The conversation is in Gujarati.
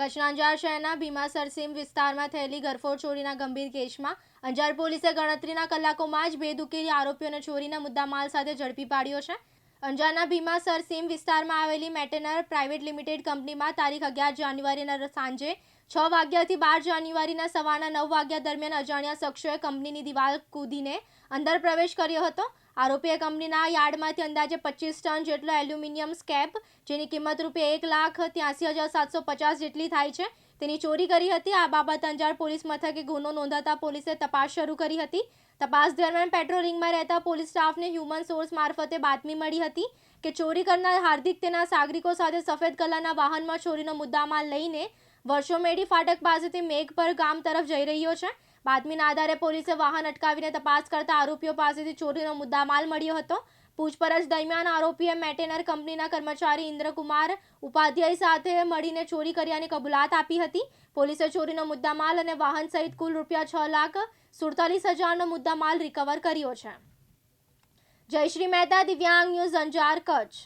કચ્છના અંજાર શહેરના ભીમાસર સીમ વિસ્તારમાં થયેલી ગરફોડ ચોરીના ગંભીર કેસમાં અંજાર પોલીસે ગણતરીના કલાકોમાં જ ભેદ ઉકેલી આરોપીઓને ચોરીના મુદ્દામાલ સાથે ઝડપી પાડ્યો છે. અંજારના ભીમાસર સીમ વિસ્તારમાં આવેલી મેટેનર પ્રાઇવેટ લિમિટેડ કંપનીમાં તારીખ અગિયાર જાન્યુઆરીના સાંજે છ વાગ્યાથી બાર જાન્યુઆરીના સવારના નવ વાગ્યા દરમિયાન અજાણ્યા શખ્સોએ કંપનીની દિવાલ કૂદીને અંદર પ્રવેશ કર્યો હતો. આરોપીએ કંપનીના યાર્ડમાંથી અંદાજે પચીસ ટન જેટલો એલ્યુમિનિયમ સ્કેપ, જેની કિંમત રૂપિયા એક લાખ ત્યાંસી હજાર સાતસો પચાસ જેટલી થાય છે, તેની ચોરી કરી હતી. આ બાબત અંજાર પોલીસ મથકે ગુનો નોંધાતા પોલીસે તપાસ શરૂ કરી હતી. તપાસ દરમિયાન પેટ્રોલિંગમાં રહેતા પોલીસ સ્ટાફને હ્યુમન સોર્સ મારફતે બાતમી મળી હતી કે ચોરી કરનાર હાર્દિક તેના સાગરિકો સાથે સફેદ કલરના વાહનમાં ચોરીનો મુદ્દામાલ લઈને વર્ષોમેડી ફાટક પાસેથી મેઘપર ગામ તરફ જઈ રહ્યો છે. બાતમીના આધારે પોલીસે વાહન અટકાવીને તપાસ કરતા આરોપીઓ પાસેથી ચોરીનો મુદ્દામાલ મળ્યો હતો. પૂછપરછ દરમિયાન આરોપીએ મેટેનર કંપનીના કર્મચારી ઇન્દ્રકુમાર ઉપાધ્યાય સાથે મળીને ચોરી કર્યાની કબૂલાત આપી હતી. પોલીસે ચોરીનો મુદ્દામાલ અને વાહન સહિત કુલ રૂપિયા છ લાખ સુડતાલીસ હજારનો મુદ્દામાલ રિકવર કર્યો છે. જયશ્રી મહેતા, દિવ્યાંગ ન્યૂઝ અંજાર, કચ્છ.